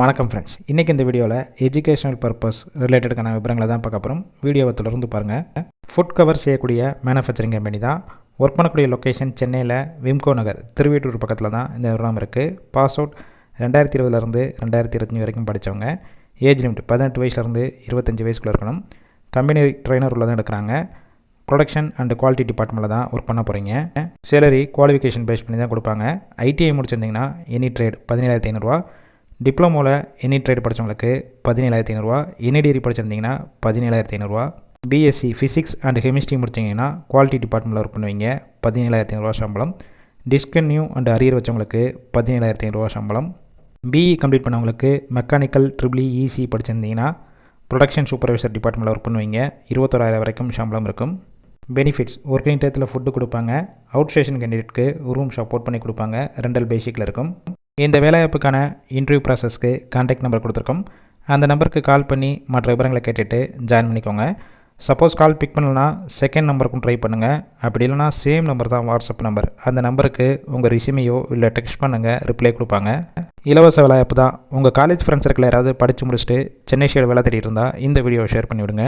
வணக்கம் ஃப்ரெண்ட்ஸ் இன்றைக்கி இந்த வீடியோவில் எஜுகேஷனல் பர்பஸ் ரிலேட்டடுக்கான விவரங்களை தான் பார்க்க போகிறோம் வீடியோவை தொடர்ந்து பாருங்கள் ஃபுட் கவர் செய்யக்கூடிய மேனுஃபேக்சரிங் கம்பெனி தான். ஒர்க் பண்ணக்கூடிய லொக்கேஷன் சென்னையில் விம்கோ நகர். திருவேட்டூர் பக்கத்தில் தான் இந்த நிறுவனம் இருக்குது பாஸ் அவுட் ரெண்டாயிரத்தி இருபதுலேருந்து ரெண்டாயிரத்தி இருபத்தஞ்சி வரைக்கும் படித்தவங்க ஏஜ் லிமிட் பதினெட்டு வயசுலேருந்து இருபத்தஞ்சி வயசுக்குள்ளே இருக்கணும். கம்பெனி ட்ரைனர் உள்ள தான் எடுக்கிறாங்க. ப்ரொடக்ஷன் அண்ட் குவாலிட்டி டிபார்ட்மெண்ட்டில் தான் ஒர்க் பண்ண போகிறீங்க சேலரி குவாலிஃபிகேஷன் பேஸ் பண்ணி தான் கொடுப்பாங்க. ஐடிஐ முடிச்சிருந்தீங்கன்னா எனி ட்ரேட் பதினேழாயிரத்தி ஐநூறுரூவா டிப்ளமோவில் எனி ட்ரேட் படித்தவங்களுக்கு பதினேழாயிரத்தி ஐநூறுரூவா எனி டிகிரி படிச்சிருந்தீங்கன்னா பதினேழாயிரத்தி ஐநூறுரூவா பிஎஸ்சி ஃபிசிக்ஸ் அண்ட் கெமிஸ்ட்ரி முடிச்சிங்கன்னா குவாலிட்டி டிபார்ட்மெண்ட்டில் ஒர்க் பண்ணுவீங்க பதினேழாயிரத்தி ஐநூறுரூவா சம்பளம். டிஸ்கன்யூ அண்ட் அரியர் வச்சவங்களுக்கு பதினேழாயிரத்தி ஐநூறுரூவா சம்பளம். பிஇ கம்ப்ளீட் பண்ணவங்களுக்கு மெக்கானிக்கல் ட்ரிபிளி இசி படிச்சிருந்தீங்கன்னா ப்ரொடக்ஷன் சூப்பர்வைசர் டிபார்ட்மெண்ட்டில் ஒர்க் பண்ணுவீங்க இருபத்தோராயிரம் வரைக்கும் சம்பளம் இருக்கும். பெனிஃபிட்ஸ் ஒர்க்கிங் டயத்தில் ஃபுட்டு கொடுப்பாங்க அவுட் ஸ்டேஷன் கேண்டிடேட்க்கு ரூம் சப்போர்ட் பண்ணி கொடுப்பாங்க ரெண்டல் பேசிக்கில் இருக்கும். இந்த வேலைவாய்ப்புக்கான இன்டர்வியூ ப்ராசஸ்க்கு கான்டாக்ட் நம்பர் கொடுத்துருக்கோம். அந்த நம்பருக்கு கால் பண்ணி மற்ற விவரங்களை கேட்டுட்டு ஜாயின் பண்ணிக்கோங்க. சப்போஸ் கால் பிக் பண்ணலனா செகண்ட் நம்பருக்கும் ட்ரை பண்ணுங்கள் அப்படி இல்லைனா சேம் நம்பர் தான் வாட்ஸ்அப் நம்பர் அந்த நம்பருக்கு உங்கள் ரிசிமையோ இல்லை டெக்ஸ்ட் பண்ணுங்கள் ரிப்ளை கொடுப்பாங்க. இலவச வேலைவாய்ப்பு தான். உங்கள் காலேஜ் ஃப்ரெண்ட்ஸ் சர்க்கிள் யாராவது படித்து முடிச்சுட்டு சென்னை சைடு வேலை தேடிட்டு இருந்தால் இந்த வீடியோவை ஷேர் பண்ணிவிடுங்க.